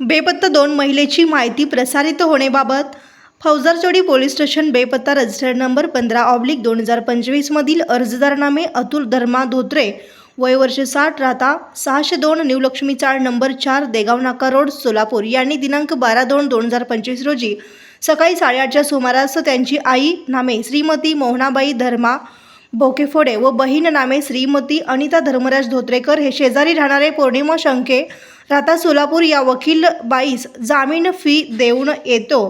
बेपत्ता दोन महिलेची माहिती प्रसारित होण्याबाबत फौजारचोडी पोलीस स्टेशन बेपत्ता रजिस्टर नंबर पंधरा ऑब्लिक दोन हजार पंचवीसमधील अर्जदारनामे अतुल धर्मा धोत्रे वय वर्ष साठ राहता सहाशे दोन न्यूलक्ष्मी चाळ नंबर चार देगाव नाका रोड सोलापूर. यांनी दिनांक बारा दोन दोन हजार पंचवीस रोजी सकाळी साडेआठच्या सुमारास त्यांची आई नामे श्रीमती मोहनाबाई धर्मा बोकेफोडे व बहीण नामे श्रीमती अनिता धर्मराज धोत्रेकर हे शेजारी राहणारे पौर्णिमा शंके राहता सोलापूर या वकील बाईस जामीन फी देऊन येतो.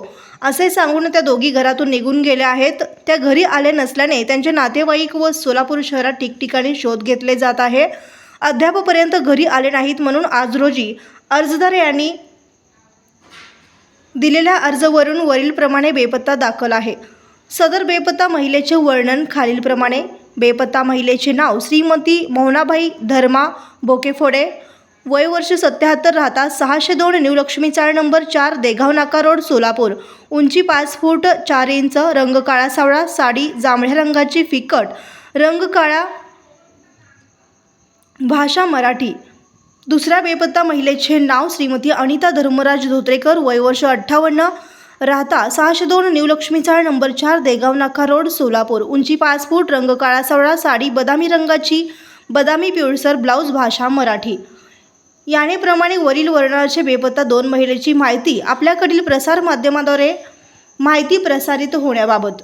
असे सांगून त्या दोघी घरातून निघून गेल्या आहेत. त्या घरी आले नसल्याने त्यांचे नातेवाईक व सोलापूर शहरात ठिकठिकाणी शोध घेतले जात आहे. अद्यापपर्यंत घरी आले नाहीत म्हणून आज रोजी अर्जदार यांनी दिलेल्या अर्जवरून वरीलप्रमाणे बेपत्ता दाखल आहे. सदर बेपत्ता महिलेचे वर्णन खालीलप्रमाणे. बेपत्ता महिलेचे नाव श्रीमती मोहनाबाई धर्मा बोकेफोडे वय वर्ष सत्याहत्तर राहता सहाशे दोन न्यू लक्ष्मी चाळ नंबर चार देगाव नाका रोड सोलापूर. उंची पाच फूट चार इंच रंग काळा सावळा साडी जांभळ्या रंगाची फिकट. रंग काळा भाषा मराठी. दुसऱ्या बेपत्ता महिलेचे नाव श्रीमती अनिता धर्मराज धोत्रेकर वय वर्ष अठ्ठावन्न राहता सहाशे दोन न्यू लक्ष्मी चाळ नंबर चार देगाव नाका रोड सोलापूर. उंची पाच फूट रंग काळा सावळा साडी बदामी रंगाची बदामी पिवळसर ब्लाऊज भाषा मराठी. यानेप्रमाणे वरील वर्णनाचे बेपत्ता दोन महिलेची माहिती आपल्याकडील प्रसारमाध्यमाद्वारे माहिती प्रसारित होण्याबाबत.